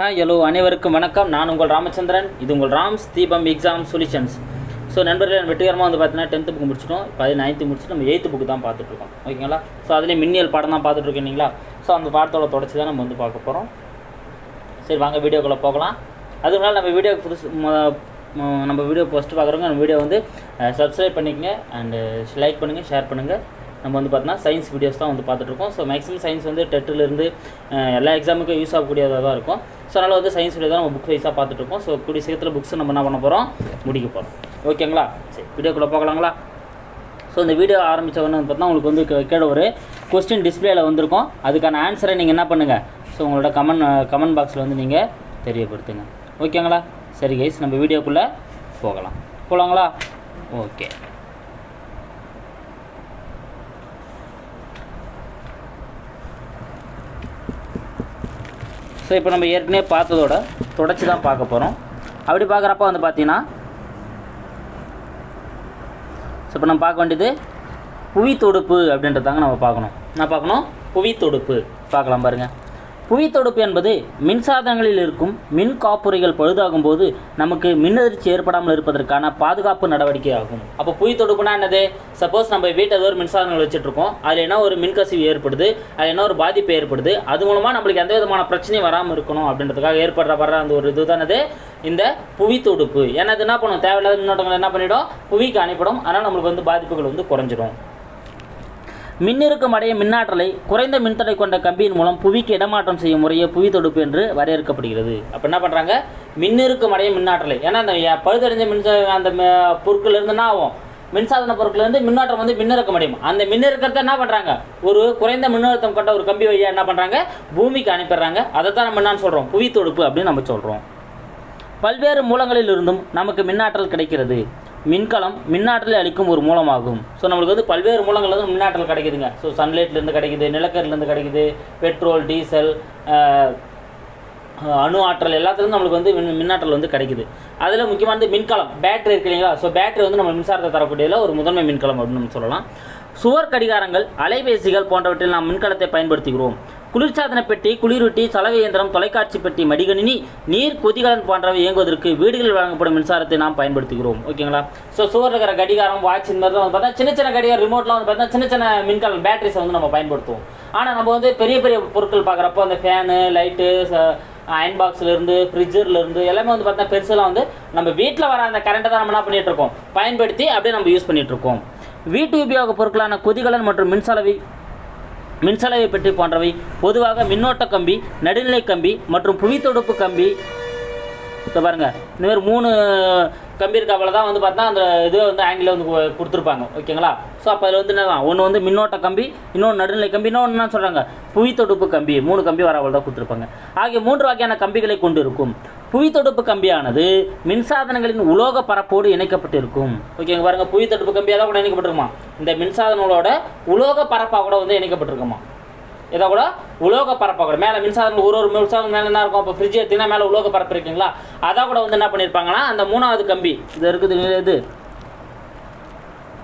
Hi hello அனைவருக்கும் வணக்கம். நான் உங்கள் ராமச்சந்திரன். இது உங்கள் ராம்ஸ் தீபம் எக்ஸாம் சொல்யூஷன்ஸ் ஸோ நண்பர்களே வெற்றிகரமாக வந்து பார்த்தீங்கன்னா டென்த்து புக் முடிச்சிட்டோம். இப்போ அதே நைன்த்து முடிச்சுட்டு நம்ம எயித்து புக்கு தான் பார்த்துட்ருக்கோம் ஓகேங்களா ஸோ அதிலே மின்னியல் பாடம் தான் பார்த்துட்ருக்கோம் இல்லைங்களா? ஸோ அந்த பாடத்தோட தொடச்சி தான் நம்ம வந்து பார்க்க போகிறோம் சரி வாங்க வீடியோக்குள்ளே போகலாம். அதுக்கு முன்னாடி நம்ம வீடியோ புதுசு நம்ம வீடியோ ஃபஸ்ட்டு பார்க்குறவங்க நம்ம வீடியோ வந்து சப்ஸ்கிரைப் பண்ணிக்கங்க. அண்டு லைக் பண்ணுங்கள் ஷேர் பண்ணுங்கள் நம்ம வந்து பார்த்தோன்னா சயின்ஸ் வீடியோஸ் தான் வந்து பார்த்துட்ருக்கோம். ஸோ மேக்ஸிமம் சயின்ஸ் வந்து டெட்டிலேருந்து எல்லா எக்ஸாமுக்கும் யூஸ் ஆகக்கூடியதாக தான் இருக்கும். ஸோ அதனால் வந்து சயின்ஸ் வீடியோ தான் நம்ம புக் வைஸாக பார்த்துட்ருக்கோம். ஸோ கூடிய சீக்கிரத்தில் புக்ஸ் நம்ம என்ன பண்ண போகிறோம் முடிக்க போகிறோம் ஓகேங்களா சரி வீடியோக்குள்ளே போகலாங்களா? ஸோ இந்த வீடியோ ஆரம்பித்த உடனே வந்து பார்த்தீங்கன்னா உங்களுக்கு வந்து கீ- கீழே ஒரு கொஸ்டின் டிஸ்பிளேயில் வந்திருக்கும். அதுக்கான ஆன்சரை நீங்கள் என்ன பண்ணுங்கள் ஸோ உங்களோட கமெண்ட் கமெண்ட் பாக்ஸில் வந்து நீங்கள் தெரியப்படுத்துங்க. ஓகேங்களா சரி கைஸ் நம்ம வீடியோக்குள்ளே போகலாம். போகலாங்களா ஓகே ஸோ இப்போ நம்ம ஏற்கனவே பார்த்ததோட தொடச்சி தான் பார்க்க போகிறோம் அப்படி பார்க்குறப்ப வந்து பார்த்தீங்கன்னா ஸோ இப்போ நம்ம பார்க்க வேண்டியது புவி தொடுப்பு அப்படின்றதாங்க நம்ம பார்க்கணும். என்ன பார்க்கணும்? புவி தொடுப்பு பார்க்கலாம் பாருங்கள் புவி தொடுப்பு என்பது மின்சாதனங்களில் இருக்கும் மின் காப்புரைகள் பழுதாகும் போது நமக்கு மின்னதிர்ச்சி ஏற்படாமல் இருப்பதற்கான பாதுகாப்பு நடவடிக்கை ஆகும். அப்போ புவி தொடுப்புனா என்னது? சப்போஸ் நம்ம வீட்டில் ஏதோ ஒரு மின்சாதனங்கள் வச்சுட்ருக்கோம். அதில் என்ன ஒரு மின்கசிவு ஏற்படுது? அதில் என்ன ஒரு பாதிப்பு ஏற்படுது? அது மூலமாக நம்மளுக்கு எந்த விதமான பிரச்சனையும் வராமல் இருக்கணும் அப்படின்றதுக்காக ஏற்படுற வர்ற அந்த ஒரு இதுதானது இந்த புவி தொடுப்பு ஏன்னா இது என்ன பண்ணும்? தேவையில்லாத மின்னோட்டங்கள் என்ன பண்ணிவிடும் புவிக்கு அனுப்பிடும் அதனால் நம்மளுக்கு வந்து பாதிப்புகள் வந்து குறைஞ்சிடும் மின்னிருக்கும் அடைய மின்னாற்றலை குறைந்த மின்தடை கொண்ட கம்பியின் மூலம் புவிக்கு இடமாற்றம் செய்யும் முறையே புவி தொடுப்பு என்று வரையறுக்கப்படுகிறது. அப்போ என்ன பண்ணுறாங்க மின்னிருக்கும் அடைய மின்னாற்றலை. ஏன்னா அந்த பழுதடைஞ்ச மின்ச அந்த பொருட்கள் இருந்துன்னா ஆகும்? மின்சாதன பொருட்கள் இருந்து மின்னாற்றம் வந்து மின்னிறக்கம் அடையும். அந்த மின்னிறக்கத்தை என்ன பண்ணுறாங்க ஒரு குறைந்த மின்னழுத்தம் கொண்ட ஒரு கம்பி வழியாக என்ன பண்ணுறாங்க பூமிக்கு அனுப்பிடுறாங்க. அதை தான் நம்ம என்னன்னு சொல்கிறோம் புவி தொடுப்பு அப்படின்னு நம்ம சொல்கிறோம் பல்வேறு மூலங்களில் இருந்தும் நமக்கு மின்னாற்றல் கிடைக்கிறது. மின்கலம் மின்னாற்றலை அளிக்கும் ஒரு மூலமாகும். ஸோ நம்மளுக்கு வந்து பல்வேறு மூலங்கள்ல இருந்து மின்னாற்றல் கிடைக்குதுங்க. ஸோ சன்லைட்லேருந்து கிடைக்குது நிலக்கரிலேருந்து கிடைக்குது பெட்ரோல் டீசல் அணு ஆற்றல் எல்லாத்துலேருந்து நம்மளுக்கு வந்து மின் மின்னாற்றல் வந்து கிடைக்குது. அதில் முக்கியமானது மின்கலம். பேட்டரி இருக்கு இல்லைங்களா? ஸோ பேட்டரி வந்து நம்ம மின்சாரத்தை தரக்கூடியதில் ஒரு முதன்மை மின்கலம் அப்படின்னு நம்ம சொல்லலாம். சுவர் கடிகாரங்கள் அலைபேசிகள் போன்றவற்றில் நாம் மின்கலத்தை பயன்படுத்துகிறோம். குளிர்சாதன பெட்டி குளிரூட்டி சலவை இயந்திரம் தொலைக்காட்சி பெட்டி மடிகணினி நீர் கொதிகலன் போன்றவை இயங்குவதற்கு வீடுகளில் வழங்கப்படும் மின்சாரத்தை நாம் பயன்படுத்துகிறோம். ஓகேங்களா? ஸோ சுவர் இருக்கிற கடிகாரம் வாட்ச் இந்த மாதிரிலாம் வந்து பார்த்தா சின்ன சின்ன கடிகாரம் ரிமோட்லாம் வந்து பார்த்தா சின்ன சின்ன மின்கல் பேட்டரிஸை வந்து நம்ம பயன்படுத்துவோம். ஆனால் நம்ம வந்து பெரிய பெரிய பொருட்கள் பார்க்குறப்போ அந்த ஃபேனு லைட்டு அயன் பாக்ஸ்லேருந்து ஃப்ரிட்ஜர்லேருந்து எல்லாமே வந்து பார்த்தா பெருசெல்லாம் வந்து நம்ம வீட்டில் வர அந்த கரண்ட்டை தான் நம்ம என்ன பண்ணிகிட்ருக்கோம் இருக்கோம்? பயன்படுத்தி அப்படியே நம்ம யூஸ் பண்ணிகிட்டு இருக்கோம். வீட்டு உபயோக பொருட்களான கொதிகலன் மற்றும் மின்சலவை மின்சலவை பெட்டி போன்றவை பொதுவாக மின்னோட்ட கம்பி நடுநிலை கம்பி மற்றும் புவித்தொடுப்பு கம்பி. இப்போ பாருங்க. இந்த மாதிரி மூணு கம்பி இருக்காப்புல தான் வந்து பார்த்தா அந்த இது வந்து ஆங்கிளில் வந்து கொடுத்துருப்பாங்க. ஓகேங்களா? ஸோ அப்போ அதில் வந்து என்ன ஒன்று வந்து மின்னோட்ட கம்பி இன்னொன்று நடுநிலை கம்பி இன்னொன்று என்ன சொல்கிறாங்க புவித்தொடுப்பு கம்பி. மூணு கம்பி வரவள் தான் கொடுத்துருப்பாங்க. ஆகிய மூன்று வகையான கம்பிகளை கொண்டு இருக்கும் புவித்தொடுப்பு கம்பியானது மின்சாதனங்களின் உலோக பரப்போடு இணைக்கப்பட்டிருக்கும். ஓகேங்க பாருங்க. புவித்தொடுப்பு கம்பியாக தான் கூட இணைக்கப்பட்டிருக்குமா? இந்த மின்சாதனங்களோட உலோக பரப்பாக கூட வந்து இணைக்கப்பட்டிருக்குமா? இதை கூட உலோக பரப்பை கூட. மேலே மின்சாதனம் ஒரு ஒரு மின்சாதனம் மேலே என்ன இருக்கும்? இப்போ ஃப்ரிட்ஜ் எடுத்தீங்கன்னா மேலே உலோக பரப்பு இருக்குங்களா? அதான் கூட வந்து என்ன பண்ணியிருப்பாங்கன்னா அந்த மூணாவது கம்பி. இது இருக்குது இல்லையா இது.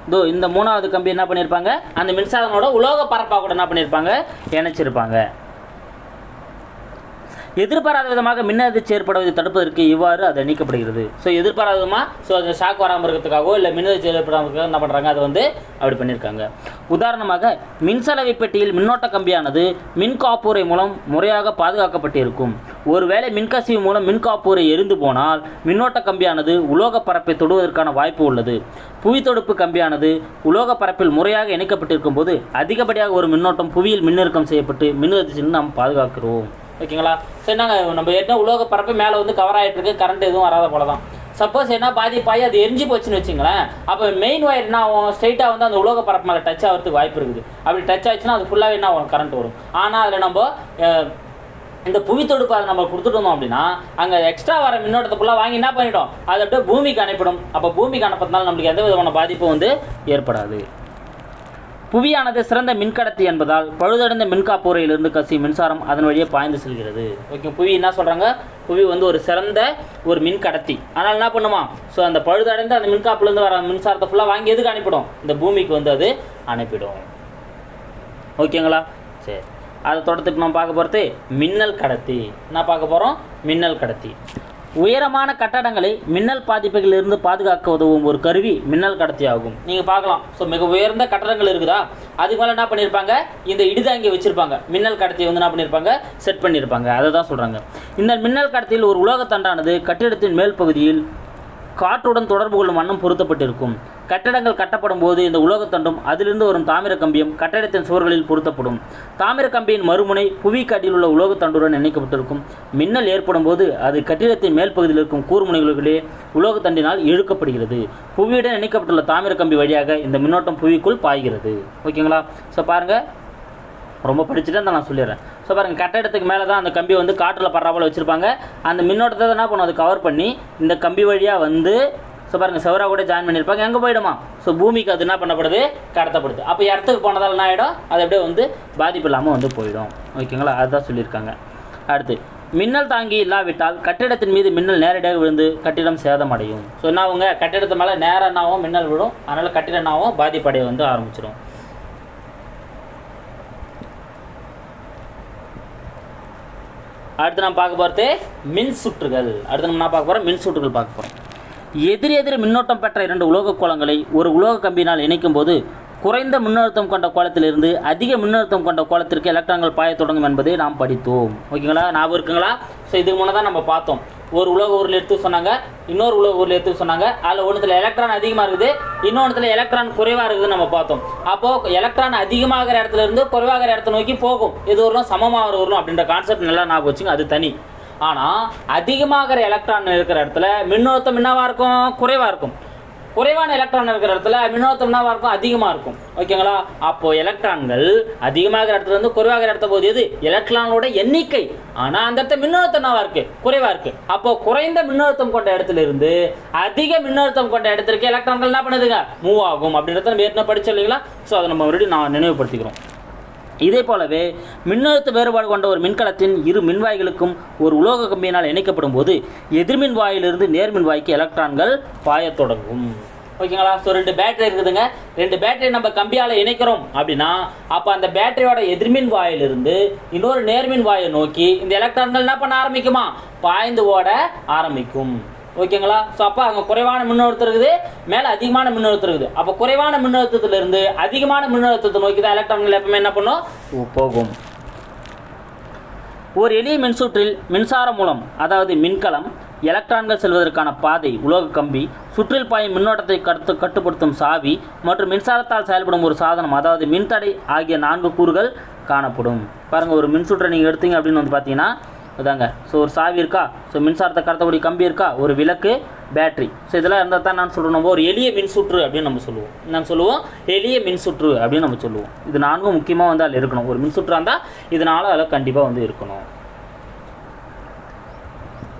இதோ இந்த மூணாவது கம்பி என்ன பண்ணியிருப்பாங்க அந்த மின்சாதனோட உலோக பரப்பாக கூட என்ன பண்ணியிருப்பாங்க இணைச்சிருப்பாங்க. எதிர்பாராத விதமாக மின்னதிர்ச்சி ஏற்படுவதை தடுப்பதற்கு இவ்வாறு அது நீக்கப்படுகிறது. ஸோ எதிர்பாராத விதமாக ஸோ அந்த ஷாக் வராமல் இருக்கிறதுக்காகவோ இல்லை மின்னதிர்ச்சி ஏற்படாமல் என்ன பண்ணுறாங்க அதை வந்து அப்படி பண்ணியிருக்காங்க. உதாரணமாக மின்சலவை பெட்டியில் மின்னோட்ட கம்பியானது மின் காப்பூரை மூலம் முறையாக பாதுகாக்கப்பட்டு இருக்கும் ஒருவேளை மின்கசிவு மூலம் மின் காப்பூரை எரிந்து போனால் மின்னோட்ட கம்பியானது உலோக பரப்பை தொடுவதற்கான வாய்ப்பு உள்ளது. புவி தொடுப்பு கம்பியானது உலோக பரப்பில் முறையாக இணைக்கப்பட்டிருக்கும் போது அதிகப்படியாக ஒரு மின்னோட்டம் புவியில் மின்னிறக்கம் செய்யப்பட்டு மின்னதிர்ச்சியில் நாம் பாதுகாக்கிறோம். ஓகேங்களா? சரி நாங்கள் நம்ம என்ன உலோக பரப்பு மேலே வந்து கவர் ஆகிட்டு இருக்கு கரண்ட் எதுவும் வராத போல தான் சப்போஸ் என்ன பாதிப்பாகி அது எரிஞ்சு போச்சுன்னு வச்சுங்களேன் அப்போ மெயின் ஒயர் என்ன ஆகும்? ஸ்ட்ரைட்டாக வந்து அந்த உலோக பரப்பு மேலே டச் ஆகிறதுக்கு வாய்ப்பு இருக்குது. அப்படி டச் ஆச்சுன்னா அது ஃபுல்லாகவே என்ன ஆகும்? கரண்ட் வரும். ஆனால் அதில் நம்ம இந்த புவி தொடுப்பு அதை நம்ம கொடுத்துட்டு வந்தோம் அப்படின்னா அங்கே எக்ஸ்ட்ரா வர மின்னோட்டத்தை ஃபுல்லாக வாங்கி என்ன பண்ணிட்டோம் அதை அப்படியே பூமிக்கு அனுப்பிடும். அப்போ பூமிக்கு அனுப்புறதுனால நம்மளுக்கு எந்த விதமான பாதிப்பும் வந்து ஏற்படாது. புவியானது சிறந்த மின்கடத்தி என்பதால் பழுதடைந்த மின்காப்பூரையிலிருந்து கசியும் மின்சாரம் அதன் வழியே பாய்ந்து செல்கிறது. ஓகே புவி என்ன சொல்கிறாங்க புவி வந்து ஒரு சிறந்த ஒரு மின்கடத்தி. ஆனால் என்ன பண்ணுமா? ஸோ அந்த பழுதடைந்த அந்த மின்காப்புலேருந்து வர மின்சாரத்தை ஃபுல்லாக வாங்கி எதுக்கு அனுப்பிடும்? இந்த பூமிக்கு வந்து அது அனுப்பிடும். ஓகேங்களா? சரி. அதை தொடர்த்துக்கு நம்ம பார்க்க போகிறது மின்னல் கடத்தி. என்ன பார்க்க போகிறோம் மின்னல் கடத்தி. உயரமான கட்டடங்களை மின்னல் பாதிப்புகளிலிருந்து பாதுகாக்க உதவும் ஒரு கருவி மின்னல் கடத்தி ஆகும் நீங்கள் பார்க்கலாம். ஸோ மிக உயர்ந்த கட்டடங்கள் இருக்குதா? அதுக்கு மேலே என்ன பண்ணியிருப்பாங்க இந்த இடிதாங்கி வச்சுருப்பாங்க. மின்னல் கடத்தியை வந்து என்ன பண்ணியிருப்பாங்க செட் பண்ணியிருப்பாங்க அதை தான் சொல்கிறாங்க இந்த மின்னல் கடத்தியில் ஒரு உலோகத்தண்டானது கட்டிடத்தின் மேல் பகுதியில் காற்றுடன் தொடர்பு கொள்ளும் வண்ணம் பொருத்தப்பட்டிருக்கும். கட்டடங்கள் கட்டப்படும் போது இந்த உலோகத்தண்டும் அதிலிருந்து வரும் தாமிர கம்பியும் கட்டடத்தின் சுவர்களில் பொருத்தப்படும். தாமிர கம்பியின் மறுமுனை புவிக்கு அடியில் உள்ள உலோகத்தண்டுடன் இணைக்கப்பட்டிருக்கும். மின்னல் ஏற்படும் போது அது கட்டிடத்தின் மேல் பகுதியில் இருக்கும் கூர்முனைகளிலே உலோகத்தண்டினால் இழுக்கப்படுகிறது. புவியுடன் இணைக்கப்பட்டுள்ள தாமிர கம்பி வழியாக இந்த மின்னோட்டம் புவிக்குள் பாய்கிறது. ஓகேங்களா? ஸோ பாருங்கள் ரொம்ப படிச்சுட்டு தான் நான் சொல்லிடுறேன். ஸோ பாருங்கள் கட்டடத்துக்கு மேலே தான் அந்த கம்பி வந்து காற்றில் போல் வச்சுருப்பாங்க. அந்த மின்னோட்டத்தை என்ன பண்ணும்? அது கவர் பண்ணி இந்த கம்பி வழியாக வந்து ஸோ பாருங்கள் செவரா கூட ஜாயின் பண்ணியிருப்பாங்க எங்கே போயிடுமா? ஸோ பூமிக்கு அது என்ன பண்ணப்படுது? கடத்தப்படுது. அப்போ இடத்துக்கு போனதால் என்ன ஆகிடும் அது அப்படியே வந்து பாதிப்பு இல்லாமல் வந்து போயிடும். ஓகேங்களா அதுதான் சொல்லியிருக்காங்க. அடுத்து மின்னல் தாங்கி இல்லாவிட்டால் கட்டிடத்தின் மீது மின்னல் நேரடியாக விழுந்து கட்டிடம் சேதமடையும். ஸோ என்ன அவங்க கட்டிடத்து மேலே நேரம் என்னாவும் மின்னல் விடும் அதனால் கட்டிடம் என்னாவும் பாதிப்படைய வந்து ஆரம்பிச்சிடும். அடுத்து நம்ம பார்க்க போகிறது மின் சுற்றுகள் அடுத்து நம்ம என்ன பார்க்க போகிறோம் மின் சுற்றுகள் பார்க்க போகிறோம் எதிரெதிர் மின்னோட்டம் பெற்ற இரண்டு உலோக கோலங்களை ஒரு உலோக கம்பியினால் இணைக்கும் போது குறைந்த மின்னழுத்தம் கொண்ட கோலத்திலிருந்து அதிக மின்னழுத்தம் கொண்ட கோலத்திற்கு எலக்ட்ரான்கள் பாய தொடங்கும் என்பதை நாம் படித்தோம். ஓகேங்களா? ஞாபகம் இருக்குங்களா? ஸோ இதுக்கு முன்னே தான் நம்ம பார்த்தோம். ஒரு உலக ஊரில் எடுத்து சொன்னாங்க இன்னொரு உலக ஊரில் எடுத்து சொன்னாங்க. அதில் ஒன்றுத்தில் எலக்ட்ரான் அதிகமாக இருக்குது இன்னொன்றுத்தில் எலக்ட்ரான் குறைவாக இருக்குதுன்னு நம்ம பார்த்தோம். அப்போது எலக்ட்ரான் அதிகமாகிற இடத்துல இருந்து குறைவாகிற இடத்த நோக்கி போகும். எது வரணும் சமமாக வரணும் அப்படின்ற கான்செப்ட் நல்லா ஞாபகம் வச்சுங்க அது தனி. ஆனால் அதிகமாகிற எலக்ட்ரான் இருக்கிற இடத்துல மின்னோட்டம் என்னவாக இருக்கும்? குறைவாக இருக்கும். குறைவான எலக்ட்ரான் இருக்கிற இடத்துல மின்னோட்டம் என்னவாக இருக்கும்? அதிகமாக இருக்கும். ஓகேங்களா அப்போது எலக்ட்ரான்கள் அதிகமாகிற இடத்துல வந்து குறைவாகிற இடத்த போது எது? எலக்ட்ரானோட எண்ணிக்கை. ஆனால் அந்த இடத்துல மின்னழுத்தம் என்னவாக இருக்குது குறைவாக இருக்கு. அப்போது குறைந்த மின்னழுத்தம் கொண்ட இடத்துல இருந்து அதிக மின்னழுத்தம் கொண்ட இடத்திற்கு எலக்ட்ரான்கள் என்ன பண்ணுதுங்க? மூவ் ஆகும். அப்படின்றத நம்ம ஏற்கனவே படிச்சோம் இல்லைங்களா? ஸோ அதை நம்ம மறுபடியும் நான் நினைவுபடுத்திக்கிறோம். இதே போலவே மின்னழுத்த வேறுபாடு கொண்ட ஒரு மின்கலத்தின் இரு மின்வாய்களுக்கும் ஒரு உலோக கம்பியினால் இணைக்கப்படும் போது எதிர்மின் வாயிலிருந்து நேர்மின் வாய்க்கு எலக்ட்ரான்கள் பாயத் தொடங்கும். ஓகேங்களா? ஸோ ரெண்டு பேட்டரி இருக்குதுங்க. ரெண்டு பேட்டரி நம்ம கம்பியால் இணைக்கிறோம் அப்படின்னா அப்போ அந்த பேட்டரியோட எதிர்மின் வாயிலிருந்து இன்னொரு நேர்மின் வாயை நோக்கி இந்த எலக்ட்ரான்கள் என்ன பண்ண ஆரம்பிக்குமா? பாய்ந்து ஓட ஆரம்பிக்கும். ஓகேங்களா? ஸோ அப்போ அங்கே குறைவான மின்னழுத்தம் இருக்குது மேலே அதிகமான மின்னழுத்தம் இருக்குது. அப்போ குறைவான மின்னழுத்தத்திலிருந்து அதிகமான மின்னழுத்தத்தை நோக்கி தான் எலக்ட்ரான்கள் எப்பவுமே என்ன பண்ணும்? போகும். ஒரு எளிய மின்சுற்றில் மின்சார மூலம் அதாவது மின்கலம் எலக்ட்ரான்கள் செல்வதற்கான பாதை உலோக கம்பி சுற்றில் பாயும் மின்னோட்டத்தை கட்டு கட்டுப்படுத்தும் சாவி மற்றும் மின்சாரத்தால் செயல்படும் ஒரு சாதனம் அதாவது மின்தடை ஆகிய நான்கு கூறுகள் காணப்படும். பாருங்கள் ஒரு மின்சுற்றை நீங்கள் எடுத்தீங்க அப்படின்னு வந்து பார்த்தீங்கன்னா அதாங்க. ஸோ ஒரு சாவி இருக்கா? ஸோ மின்சாரத்தை கடத்தக்கூடிய கம்பி இருக்கா? ஒரு விளக்கு பேட்ரி ஸோ இதெல்லாம் இருந்தால் தான் நான் சொல்கிறோம் நம்ம ஒரு எளிய மின்சுற்று அப்படின்னு நம்ம சொல்லுவோம். நான் சொல்லுவோம்? எளிய மின்சுற்று அப்படின்னு நம்ம சொல்லுவோம். இது நான்கும் முக்கியமாக வந்து அதில் இருக்கணும். ஒரு மின்சுற்றாக இருந்தால் இதனால் அதில் கண்டிப்பாக வந்து இருக்கணும்.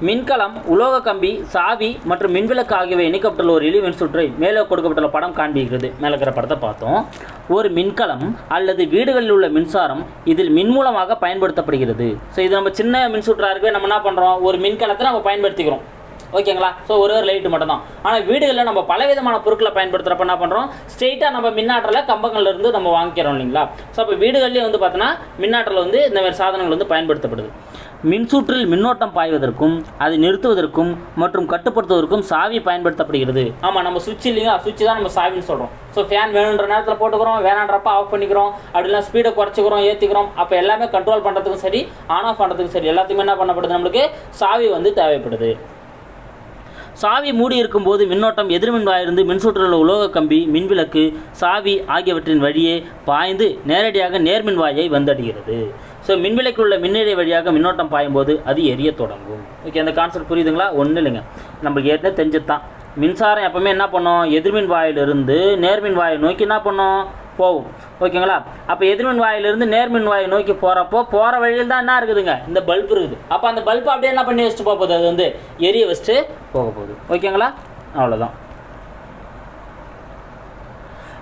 மின்கலம் உலோக கம்பி சாவி மற்றும் மின்விளக்கு ஆகியவை இணைக்கப்பட்டுள்ள ஒரு எளிய மின்சுற்றை மேலே கொடுக்கப்பட்டுள்ள படம் காண்பிக்கிறது. மேலே இருக்கிற படத்தை பார்த்தோம். ஒரு மின்கலம் அல்லது வீடுகளில் உள்ள மின்சாரம் இதில் மின் மூலமாக பயன்படுத்தப்படுகிறது. ஸோ இது நம்ம சின்ன மின்சுற்றாக இருக்கவே நம்ம என்ன பண்ணுறோம் ஒரு மின்கலத்தை நம்ம பயன்படுத்திக்கிறோம். ஓகேங்களா ஸோ ஒரு ஒரு லைட்டு மட்டும்தான். ஆனால் வீடுகளில் நம்ம பலவிதமான பொருட்களை பயன்படுத்துகிறப்ப என்ன பண்ணுறோம் ஸ்ட்ரெயிட்டாக நம்ம மின்னாற்றலை கம்பங்கள்ல இருந்து நம்ம வாங்கிக்கிறோம் இல்லைங்களா? ஸோ அப்போ வீடுகள்லேயே வந்து பார்த்தோன்னா மின்னாற்றல் வந்து இந்த மாதிரி சாதனங்கள் வந்து பயன்படுத்தப்படுது. மின்சுற்றில் மின்னோட்டம் பாய்வதற்கும் அதை நிறுத்துவதற்கும் மற்றும் கட்டுப்படுத்துவதற்கும் சாவி பயன்படுத்தப்படுகிறது. ஆமாம் நம்ம சுவிட்ச் இல்லைங்களா சுவிட்ச் தான் நம்ம சாவின்னு சொல்கிறோம் ஸோ ஃபேன் வேணுன்ற நேரத்தில் போட்டுக்கிறோம் வேணான்றப்ப ஆஃப் பண்ணிக்கிறோம் அப்படிலாம் ஸ்பீடை குறைச்சிக்கிறோம் ஏற்றிக்கிறோம் அப்போ எல்லாமே கண்ட்ரோல் பண்ணுறதுக்கும் சரி ஆன் ஆஃப் பண்ணுறதுக்கும் சரி எல்லாத்துக்குமே என்ன பண்ணப்படுது? நம்மளுக்கு சாவி வந்து தேவைப்படுது. சாவி மூடி இருக்கும்போது மின்னோட்டம் எதிர்மின் வாயிருந்து மின்சுற்றில் உலோக கம்பி மின்விளக்கு சாவி ஆகியவற்றின் வழியே பாய்ந்து நேரடியாக நேர்மின் வாயை வந்தடைகிறது. ஸோ மின்விளக்கில் உள்ள மின்னிலை வழியாக மின்னோட்டம் பாயும்போது அது எரிய தொடங்கும். ஓகே அந்த கான்செப்ட் புரியுதுங்களா? ஒன்றும் இல்லைங்க. நம்மளுக்கு ஏற்கனவே தெரிஞ்சது தான் மின்சாரம் எப்போவுமே என்ன பண்ணும்? எதிர்மின் வாயிலிருந்து நேர்மின் வாயை நோக்கி என்ன பண்ணும்? போகும். ஓகேங்களா அப்போ எதிர்மின் வாயிலிருந்து நேர்மின் வாயை நோக்கி போகிறப்போ போகிற வழியில் தான் என்ன இருக்குதுங்க? இந்த பல்ப் இருக்குது. அப்போ அந்த பல்ப் அப்படியே என்ன பண்ணி வச்சுட்டு போக போகுது? அது வந்து எரிய வச்சுட்டு போக போகுது. ஓகேங்களா அவ்வளோதான்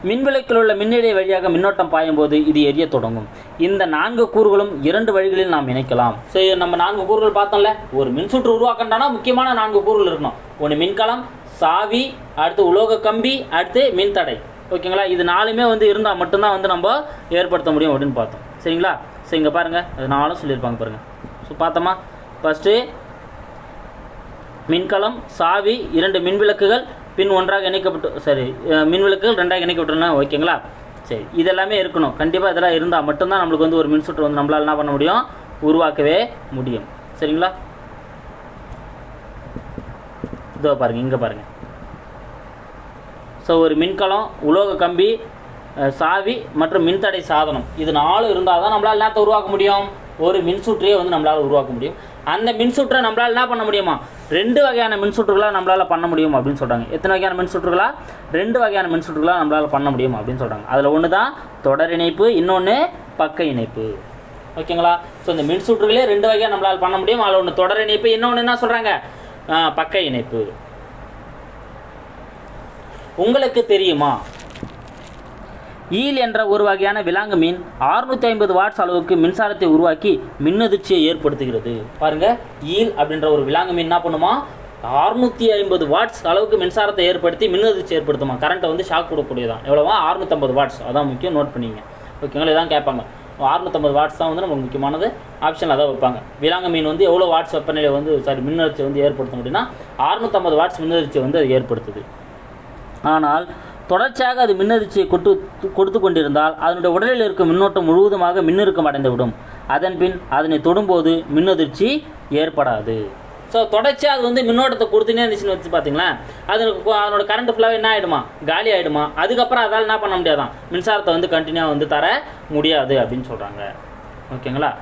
மின்விளக்கில் உள்ள மின்னிடை வழியாக மின்னோட்டம் பாயும்போது இது எரிய தொடங்கும். இந்த நான்கு கூறுகளும் இரண்டு வழிகளில் நாம் இணைக்கலாம். சரி நம்ம நான்கு கூறுகள் பார்த்தோம்ல. ஒரு மின்சுற்று உருவாக்கண்டானா முக்கியமான நான்கு கூறுகள் இருக்கணும். ஒன்று மின்கலம் சாவி அடுத்து உலோக கம்பி அடுத்து மின்தடை. ஓகேங்களா? இது நாலுமே வந்து இருந்தால் மட்டும்தான் வந்து நம்ம ஏற்படுத்த முடியும் அப்படின்னு பார்த்தோம். சரிங்களா? சரி இங்கே பாருங்கள் அது நாலும் சொல்லியிருப்பாங்க பாருங்கள் ஸோ பார்த்தோமா? ஃபஸ்ட்டு மின்கலம் சாவி இரண்டு மின்விளக்குகள் பின் ஒன்றாக இணைக்கப்பட்டு சரி மின்விளக்குகள் ரெண்டாக இணைக்கப்பட்டுனா ஓகேங்களா? சரி இதெல்லாமே இருக்கணும். கண்டிப்பாக இதெல்லாம் இருந்தால் மட்டும்தான் நம்மளுக்கு வந்து ஒரு மின்சுற்று வந்து நம்மளால் என்ன பண்ண முடியும்? உருவாக்கவே முடியும். சரிங்களா? இதோ பாருங்கள் இங்கே பாருங்கள் ஸோ ஒரு மின்கலம் உலோக கம்பி சாவி மற்றும் மின்தடை சாதனம். இது நாலு இருந்தால் தான் நம்மளால் நேரத்தை உருவாக்க முடியும்? ஒரு மின்சுற்றையே வந்து நம்மளால் உருவாக்க முடியும். அந்த மின்சுற்றை நம்மளால் என்ன பண்ண முடியுமா? ரெண்டு வகையான மின்சுற்றுகளாக நம்மளால் பண்ண முடியும் அப்படின்னு சொல்கிறாங்க எத்தனை வகையான மின்சுற்றுகளா? ரெண்டு வகையான மின்சுற்றுகளாக நம்மளால் பண்ண முடியும் அப்படின்னு சொல்கிறாங்க அதில் ஒன்று தான் தொடர் இணைப்பு இன்னொன்று பக்க இணைப்பு. ஓகேங்களா? ஸோ இந்த மின்சுற்றுகளே ரெண்டு வகையாக நம்மளால் பண்ண முடியும். அதில் ஒன்று தொடர் இணைப்பு இன்னொன்று என்ன சொல்கிறாங்க பக்க இணைப்பு. உங்களுக்கு தெரியுமா? ஈல் என்ற ஒரு வகையான விலாங்கு மீன் 650 ஐம்பது வாட்ஸ் அளவுக்கு மின்சாரத்தை உருவாக்கி மின்னதிர்ச்சியை ஏற்படுத்துகிறது. பாருங்க ஈல் அப்படின்ற ஒரு விலாங்கு மீன் என்ன பண்ணுமா? 650 ஐம்பது வாட்ஸ் அளவுக்கு மின்சாரத்தை ஏற்படுத்தி மின்னதிர்ச்சி ஏற்படுத்துமா? கரண்ட்டை வந்து ஷாக் கொடுக்கக்கூடியதான் எவ்வளோவா? 650 வாட்ஸ் அதான் முக்கியம். நோட் பண்ணிங்க. ஓகேங்களா இதான் கேட்பாங்க. 650 வாட்ஸ் தான் வந்து நமக்கு முக்கியமானது. ஆப்ஷன் அதான் வைப்பாங்க. விலாங்கு மீன் வந்து எவ்வளோ வாட்ஸ் வெப்பநிலை வந்து சாரி மின்னதிர்ச்சி வந்து ஏற்படுத்தும் அப்படின்னா 650 வாட்ஸ் மின்னதிர்ச்சி வந்து அது ஏற்படுத்துது. ஆனால் தொடர்ச்சியாக அது மின்னதிர்ச்சியை கொட்டு கொடுத்து கொண்டிருந்தால் அதனுடைய உடலில் இருக்கும் மின்னோட்டம் முழுவதுமாக மின்னிறுக்கம் அடைந்துவிடும். அதன் பின் அதனை தொடும்போது மின்னதிர்ச்சி ஏற்படாது. ஸோ தொடர்ச்சியாக அது வந்து மின்னோட்டத்தை கொடுத்துனே இருந்துச்சுன்னு வச்சு பார்த்தீங்களா அது அதனோட கரண்ட் ஃபுல்லாகவே என்ன ஆகிடுமா காலி ஆகிடுமா அதுக்கப்புறம் அதால் என்ன பண்ண முடியாதான்? மின்சாரத்தை வந்து கண்டினியூவாக வந்து தர முடியாது அப்படின்னு சொல்கிறாங்க ஓகேங்களா?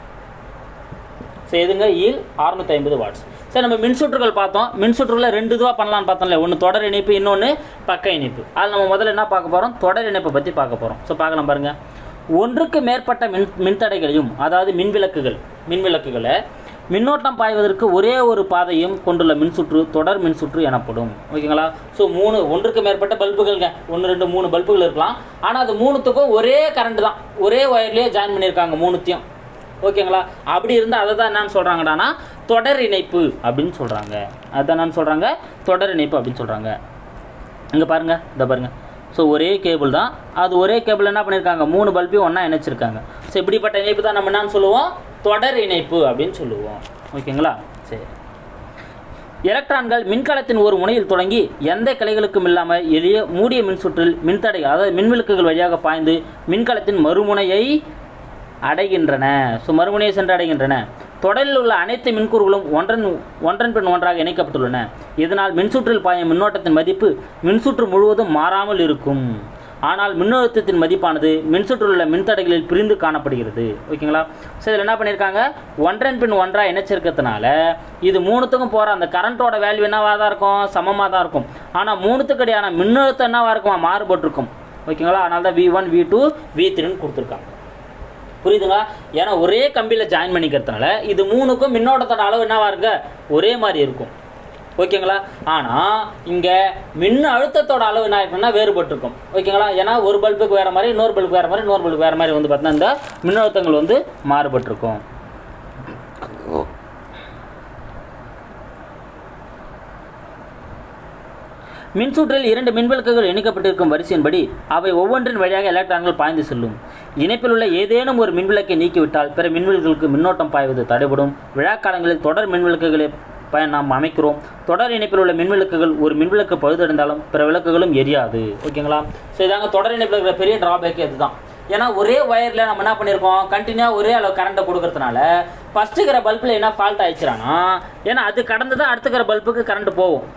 ஸோ எதுங்க ஈல் 650 ஐம்பது வாட்ஸ் சரி நம்ம மின்சுற்றுகள் பார்த்தோம். மின்சுற்றுகளில் ரெண்டு இதுவாக பண்ணலான்னு பார்த்தோம்ல. ஒன்று தொடர் இணைப்பு இன்னொன்று பக்க இணைப்பு. அதில் நம்ம முதல்ல என்ன பார்க்க போகிறோம் தொடர் இணைப்பை பற்றி பார்க்க போகிறோம் ஸோ பார்க்கலாம் பாருங்கள் ஒன்றுக்கு மேற்பட்ட மின் மின்தடைகளையும் அதாவது மின்விளக்குகள் மின்விளக்குகளை மின்னோட்டம் பாய்வதற்கு ஒரே ஒரு பாதையும் கொண்டுள்ள மின்சுற்று தொடர் மின்சுற்று எனப்படும். ஓகேங்களா? ஸோ மூணு ஒன்றுக்கு மேற்பட்ட பல்புகள்ங்க. ஒன்று ரெண்டு மூணு பல்புகள் இருக்கலாம். ஆனால் அது மூணுத்துக்கும் ஒரே கரண்ட் தான். ஒரே ஒயர்லேயே ஜாயின் பண்ணியிருக்காங்க மூணுத்தையும். ஓகேங்களா? அப்படி இருந்தால் அதை தான் என்னன்னு சொல்கிறாங்கடானா தொடர் இணைப்பு அப்படின்னு சொல்கிறாங்க அதுதான் என்னன்னு சொல்கிறாங்க தொடர் இணைப்பு அப்படின்னு சொல்கிறாங்க இங்கே பாருங்கள் இதை பாருங்கள் ஸோ ஒரே கேபிள் தான். அது ஒரே கேபிள் என்ன பண்ணியிருக்காங்க மூணு பல்பையும் ஒன்றா இணைச்சிருக்காங்க. ஸோ இப்படிப்பட்ட இணைப்பு தான் நம்ம என்னன்னு சொல்லுவோம்? தொடர் இணைப்பு அப்படின்னு சொல்லுவோம். ஓகேங்களா? சரி. எலக்ட்ரான்கள் மின்கலத்தின் ஒரு முனையில் தொடங்கி எந்த கிளைகளுக்கும் இல்லாமல் எளிய மூடிய மின்சுற்றில் மின்தடை அதாவது மின்விளக்குகள் வழியாக பாய்ந்து மின்கலத்தின் மறுமுனையை அடைகின்றன. ஸோ மறுமுனையை சென்று அடைகின்றன. தொடரில் உள்ள அனைத்து மின்கூறுகளும் ஒன்றன் ஒன்றன் பின் ஒன்றாக இணைக்கப்பட்டுள்ளன. இதனால் மின்சுற்றில் பாயும் மின்னோட்டத்தின் மதிப்பு மின்சுற்று முழுவதும் மாறாமல் இருக்கும். ஆனால் மின்னழுத்தத்தின் மதிப்பானது மின்சுற்றில் உள்ள மின்தடைகளில் பிரிந்து காணப்படுகிறது. ஓகேங்களா? ஸோ இதில் என்ன பண்ணியிருக்காங்க ஒன்றன் பின் ஒன்றாக இணைச்சிருக்கிறதுனால இது மூணுத்துக்கும் போகிற அந்த கரண்ட்டோட வேல்யூ என்னவாக தான் இருக்கும்? சமமாக தான் இருக்கும். ஆனால் மூணுத்துக்கு இடையான மின்னழுத்தம் என்னவாக இருக்குமா? மாறுபட்டிருக்கும். ஓகேங்களா? அதனால தான் V one V two V த்ரீன்னு கொடுத்துருக்காங்க. புரியுதுங்களா? ஏன்னா ஒரே கம்பியில் ஜாயின் பண்ணிக்கிறதுனால இது மூணுக்கும் மின்னோட்டத்தோட அளவு என்னவா இருக்க? ஒரே மாதிரி இருக்கும். ஓகேங்களா? ஆனால் இங்கே மின் அழுத்தத்தோட அளவு என்ன இருக்குன்னா வேறுபட்டிருக்கும். ஓகேங்களா? ஏன்னா ஒரு பல்புக்கு வேறு மாதிரி இன்னொரு பல்புக்கு வேறு மாதிரி இன்னொரு பல்புக்கு வேறு மாதிரி வந்து பார்த்தீங்கன்னா இந்த மின்னழுத்தங்கள் வந்து மாறுபட்டிருக்கும். மின்சுற்றில் இரண்டு மின்விளக்குகள் இணைக்கப்பட்டிருக்கும் வரிசையின்படி அவை ஒவ்வொன்றின் வழியாக எலக்ட்ரான்கள் பாய்ந்து செல்லும். இணைப்பில் உள்ள ஏதேனும் ஒரு மின்விளக்கை நீக்கிவிட்டால் பிற மின்விளக்குகளுக்கு மின்னோட்டம் பாய்வது தடைபடும். விழாக்காலங்களில் தொடர் மின்விளக்குகளை பய நாம் அமைக்கிறோம். தொடர் இணைப்பில் உள்ள மின்விளக்குகள் ஒரு மின்விளக்கு பழுதடைந்தாலும் பிற விளக்குகளும் எரியாது. ஓகேங்களா? ஸோ இதாங்க தொடர் இணைப்பில் இருக்கிற பெரிய ட்ராபேக்கே இதுதான். ஏன்னா ஒரே ஒயரில் நம்ம என்ன பண்ணியிருக்கோம் கண்டினியூவாக ஒரே அளவு கரண்ட்டை கொடுக்கறதுனால ஃபஸ்ட்டு இருக்கிற பல்பில் என்ன ஃபால்ட் ஆயிடுச்சுறானா ஏன்னா அது கடந்து தான் அடுத்துக்கிற பல்புக்கு கரண்ட் போகும்.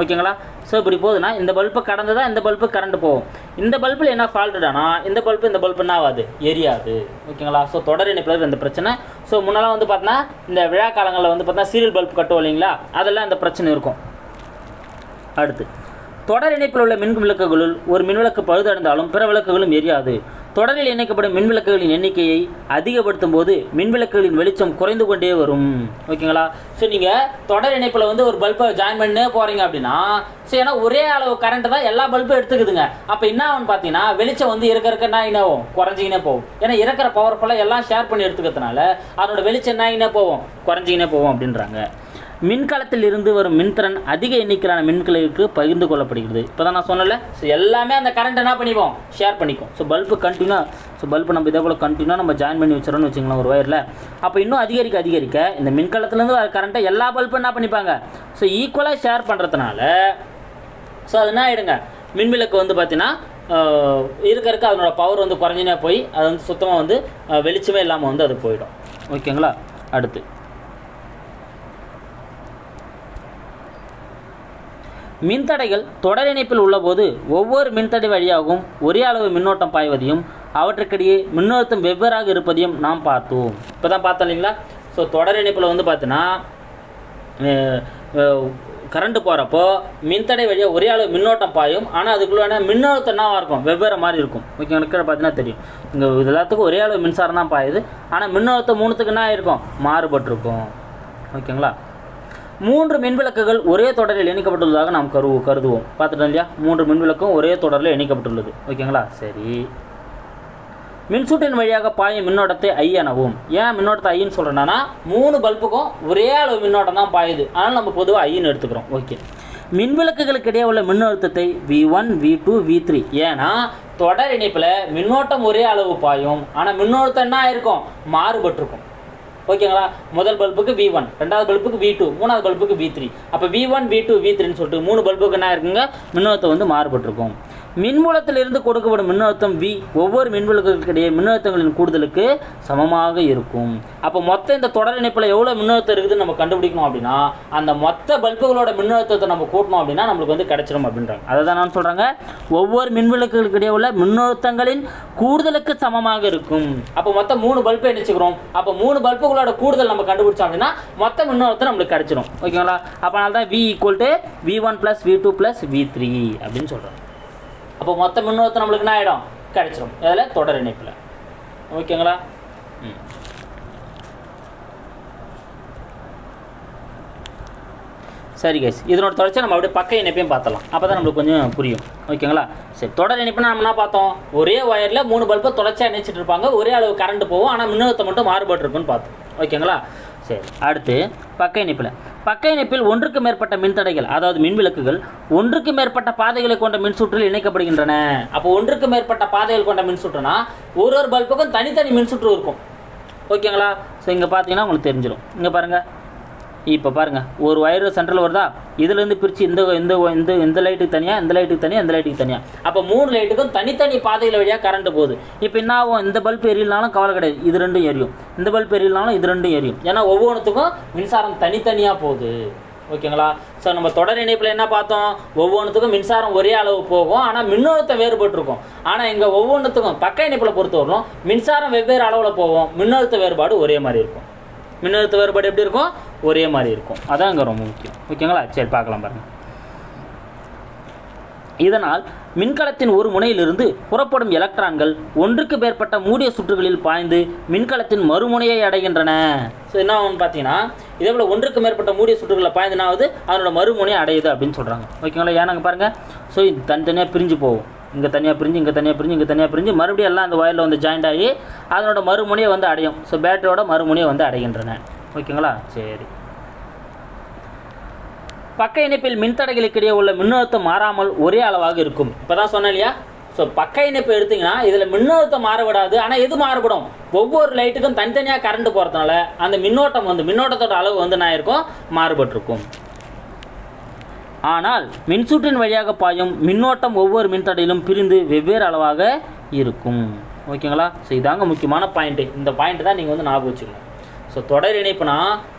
ஓகேங்களா? ஸோ இப்படி போகுதுன்னா இந்த பல்பு கடந்து தான் இந்த பல்பு கரண்ட் போகும். இந்த பல்பில் என்ன ஃபால்ட்டுடானா இந்த பல்பு இந்த பல்பு என்ன ஆகாது. எரியாது. ஓகேங்களா ஸோ தொடர் இணைப்பில் இந்த பிரச்சனை. ஸோ முன்னெல்லாம் வந்து பார்த்தீங்கன்னா இந்த விழா காலங்களில் வந்து பார்த்தீங்கன்னா சீரியல் பல்ப் கட்டுவோம் இல்லைங்களா? அதெல்லாம் இந்த பிரச்சனை இருக்கும். அடுத்து. தொடர் இணைப்பில் உள்ள மின் விளக்குகளுள் ஒரு மின்விளக்கு பழுதடைந்தாலும் பிற விளக்குகளும் எரியாது. தொடரில் இணைக்கப்படும் மின் விளக்குகளின் எண்ணிக்கையை அதிகப்படுத்தும் போது மின் விளக்குகளின் வெளிச்சம் குறைந்து கொண்டே வரும். ஓகேங்களா? ஸோ நீங்கள் தொடர் இணைப்பில் வந்து ஒரு பல்பை ஜாயின் பண்ணே போகிறீங்க அப்படின்னா ஸோ ஏன்னா ஒரே அளவு கரண்ட்டு தான் எல்லா பல்பும் எடுத்துக்குதுங்க. அப்போ என்ன ஆகும்னு பார்த்தீங்கன்னா வெளிச்சம் வந்து இருக்க இருக்க என்ன என்ன ஆகும்? குறைஞ்சிக்கினே போகும். ஏன்னா இருக்கிற பவர் ஃபுல்லாக எல்லாம் ஷேர் பண்ணி எடுத்துக்கிறதுனால அதனோட வெளிச்சம் என்ன ஆகினே போகும்? குறைஞ்சிக்கினே போகும் அப்படின்றாங்க. மின்கலத்தில் இருந்து வரும் மின்திறன் அதிக எண்ணிக்கையிலான மின்கலங்களுக்கு பகிர்ந்து கொள்ளப்படுகிறது. இப்போ தான் நான் சொன்னல ஸோ எல்லாமே அந்த கரண்ட் என்ன பண்ணிப்போம்? ஷேர் பண்ணிக்கும். So bulb continue so bulb நம்ம இதே போல் கண்டினியூ நம்ம ஜாயின் பண்ணி வச்சிடறோம்னு வச்சுக்கலாம் ஒரு ஒயரில் அப்போ இன்னும் அதிகரிக்க அதிகரிக்க இந்த மின்கலத்துலேருந்து வர கரண்ட்டை எல்லா பல்பும் என்ன பண்ணிப்பாங்க? ஸோ ஈக்குவலாக ஷேர் பண்ணுறதுனால ஸோ அது என்ன ஆகிடுங்க மின்விளக்கு வந்து பார்த்தீங்கன்னா ஆஹ், இருக்க இருக்க அதனோட பவர் வந்து குறைஞ்சினே போய் அது வந்து சுத்தமாக வந்து வெளிச்சமே இல்லாமல் வந்து அது போயிடும். ஓகேங்களா? அடுத்து. மின்தடைகள் தொடர் இணைப்பில் உள்ளபோது ஒவ்வொரு மின்தடை வழியாகவும் ஒரே அளவு மின்னோட்டம் பாய்வதையும் அவற்றுக்கிடையே மின்னழுத்தம் வெவ்வேறாக இருப்பதையும் நாம் பார்த்தோம். இப்போ தான் பார்த்தோம் இல்லைங்களா? ஸோ தொடர் இணைப்பில் வந்து பார்த்தீங்கன்னா கரண்ட்டு போகிறப்போ மின்தடை வழியாக ஒரே அளவு மின்னோட்டம் பாயும். ஆனால் அதுக்குள்ளான மின்னழுத்தம் என்னவாக இருக்கும்? வெவ்வேறு மாதிரி இருக்கும். ஓகே எனக்கு பார்த்தீங்கன்னா தெரியும். இங்கே இது எல்லாத்துக்கும் ஒரே அளவு மின்சாரம் தான் பாயுது. ஆனால் மின்னழுத்தம் மூணுத்துக்கு என்ன இருக்கும் மாறுபட்டிருக்கும். ஓகேங்களா மூன்று மின்விளக்குகள் ஒரே தொடரில் இணைக்கப்பட்டுள்ளதாக நாம் கரு கருதுவோம். பார்த்துட்டோம் இல்லையா? மூன்று மின்விளக்கும் ஒரே தொடரில் இணைக்கப்பட்டுள்ளது. ஓகேங்களா? சரி. மின்சூட்டின் வழியாக பாயும் மின்னோட்டத்தை ஐ எனவும். ஏன் மின்னோட்டத்தை ஐன்னு சொல்கிறேன்னா மூணு பல்புக்கும் ஒரே அளவு மின்னோட்டம் தான் பாயுது. ஆனால் நம்ம பொதுவாக ஐன்னு எடுத்துக்கிறோம். ஓகே. மின்விளக்குகளுக்கு இடையே உள்ள மின்னழுத்தத்தை V one V two V three ஏன்னா தொடர் இணைப்பில் மின்னோட்டம் ஒரே அளவு பாயும். ஆனால் மின்னோட்டம் என்ன ஆயிருக்கும்? மாறுபட்டிருக்கும். ஓகேங்களா? முதல் பல்புக்கு வி ஒன் ரெண்டாவது பல்புக்கு வி டூ மூணாவது பல்புக்கு வி த்ரீ அப்போ V one V two V த்ரீன்னு சொல்லிட்டு மூணு பல்புக்கு என்ன இருக்குங்க? மின்னோத்தம் வந்து மாறுபட்டிருக்கும். மின்மூலத்திலிருந்து கொடுக்கப்படும் மின்னழுத்தம் வி ஒவ்வொரு மின்விளக்குகளுக்கு இடையே மின்னழுத்தங்களின் கூடுதலுக்கு சமமாக இருக்கும். அப்போ மொத்த இந்த தொடர் இணைப்பில் எவ்வளோ மின்னழுத்தம் இருக்குதுன்னு நம்ம கண்டுபிடிக்கணும் அப்படின்னா அந்த மொத்த பல்புகளோட மின்னழுத்தத்தை நம்ம கூட்டணும் அப்படின்னா நம்மளுக்கு வந்து கிடைச்சிடும் அப்படின்றாங்க. அதை தான் நான் சொல்கிறாங்க ஒவ்வொரு மின்விளக்குகளுக்கு இடையே உள்ள மின்னழுத்தங்களின் கூடுதலுக்கு சமமாக இருக்கும். அப்போ மொத்தம் மூணு பல்பு இணைச்சிக்கிறோம் அப்போ மூணு பல்புகளோட கூடுதல் நம்ம கண்டுபிடிச்சோம் அப்படின்னா மொத்த மின்னழுத்தம் நம்மளுக்கு கிடைச்சிடும் ஓகேங்களா? அப்போ அதனால தான் V equal to V one plus V two plus V three அப்படின்னு சொல்கிறோம் அப்போ மொத்த மின்னழுத்தம் நம்மளுக்கு என்ன ஆகிடும் கிடைச்சிடும் அதில் தொடர் இணைப்பில். ஓகேங்களா? ம். சரி கைஸ் இதனோட தொடர்ச்சி நம்ம அப்படியே பக்க இணைப்பையும் பார்த்தலாம் அப்போ தான் நம்மளுக்கு கொஞ்சம் புரியும். ஓகேங்களா? சரி தொடர் இணைப்புனா நம்ம என்ன பார்த்தோம்? ஒரே ஒயரில் மூணு பல்பை தொடர்ச்சியாக இணைச்சிட்டு இருப்பாங்க. ஒரே அளவு கரண்ட் போகும். ஆனால் மின்னழுத்தம் மட்டும் மாறுபட்டு இருக்குன்னு பார்த்தோம். ஓகேங்களா? சரி. அடுத்து பக்க இணைப்பில். பக்க இணைப்பில் ஒன்றுக்கு மேற்பட்ட மின்தடைகள் அதாவது மின்விளக்குகள் ஒன்றுக்கு மேற்பட்ட பாதைகளை கொண்ட மின்சுற்றில் இணைக்கப்படுகின்றன. அப்போ ஒன்றுக்கு மேற்பட்ட பாதைகள் கொண்ட மின்சுற்றுனா ஒரு ஒரு பல்புக்கும் தனித்தனி மின்சுற்று இருக்கும். ஓகேங்களா ஸோ இங்கே பார்த்தீங்கன்னா உங்களுக்கு தெரிஞ்சிடும் இங்கே பாருங்கள் இப்போ பாருங்கள் ஒரு ஒயர் சென்ட்ரல் வருதா? இதுலேருந்து பிரித்து இந்த இந்த இந்த இந்த லைட்டுக்கு தனியாக இந்த லைட்டுக்கு தனியாக இந்த லைட்டுக்கு தனியாக அப்போ மூணு லைட்டுக்கும் தனித்தனி பாதைகள் வழியாக கரண்ட் போகுது. இப்போ என்ன ஆகும்? இந்த பல்ப் எரியலனாலும் கவலை கிடையாது. இது ரெண்டும் எரியும். இந்த பல்ப் எரியலனாலும் இது ரெண்டும் எரியும். ஏன்னா ஒவ்வொன்றுத்துக்கும் மின்சாரம் தனித்தனியாக போகுது. ஓகேங்களா? ஸோ நம்ம தொடர் இணைப்பில் என்ன பார்த்தோம்? ஒவ்வொன்றுத்துக்கும் மின்சாரம் ஒரே அளவு போகும். ஆனால் மின்னழுத்தம் வேறுபட்டிருக்கும். ஆனால் இங்கே ஒவ்வொன்றுத்துக்கும் பக்க இணைப்பில் பொறுத்தவரைக்கும் மின்சாரம் வெவ்வேறு அளவில் போகும். மின்னழுத்த வேறுபாடு ஒரே மாதிரி இருக்கும். மின்னழுத்த வேறுபாடு எப்படி இருக்கும்? ஒரே மாதிரி இருக்கும். அதான் இங்கே ரொம்ப முக்கியம். ஓகேங்களா? சரி பார்க்கலாம் பாருங்கள் இதனால் மின்கலத்தின் ஒரு முனையிலிருந்து புறப்படும் எலக்ட்ரான்கள் ஒன்றுக்கு மேற்பட்ட மூடிய சுற்றுகளில் பாய்ந்து மின்கலத்தின் மறுமுனையை அடைகின்றன. ஸோ என்ன ஆகும்னு பார்த்தீங்கன்னா இதே போல் ஒன்றுக்கு மேற்பட்ட மூடிய சுற்றுகளில் பாய்ந்துனாவது அதனோட மறுமுனையை அடையுது அப்படின்னு சொல்கிறாங்க ஓகேங்களா? ஏன்னாங்க பாருங்கள் ஸோ இது தனித்தனியாக பிரிஞ்சு போகும். இங்கே தனியாக பிரிஞ்சு இங்கே தனியாக பிரிஞ்சு இங்கே தனியாக பிரிஞ்சு மறுபடியும் எல்லாம் அந்த ஒயரில் வந்து ஜாயிண்ட் ஆகி அதனோட மறுமுனையை வந்து அடையும். ஸோ பேட்டரியோட மறுமுனையை வந்து அடைகின்றன. ஓகேங்களா? சரி. பக்க இணைப்பில் மின்தடைகளுக்கிடையே உள்ள மின்னழுத்தம் மாறாமல் ஒரே அளவாக இருக்கும். இப்போ தான் சொன்னேன் இல்லையா? ஸோ பக்க இணைப்பு எடுத்திங்கன்னா இதில் மின்னழுத்தம் மாறுபடாது. ஆனால் எது மாறுபடும்? ஒவ்வொரு லைட்டுக்கும் தனித்தனியாக கரண்ட் போகிறதுனால அந்த மின்னோட்டம் வந்து மின்னோட்டத்தோட அளவு வந்து நான் இருக்கும் மாறுபட்டிருக்கும். ஆனால் மின்சுற்றின் வழியாக பாயும் மின்னோட்டம் ஒவ்வொரு மின்தடையிலும் பிரிந்து வெவ்வேறு அளவாக இருக்கும். ஓகேங்களா? ஸோ இதாங்க முக்கியமான பாயிண்ட்டு இந்த பாயிண்ட் தான் நீங்கள் வந்து ஞாபகம் வச்சுக்கணும். ஸோ தொடர் இணைப்புனா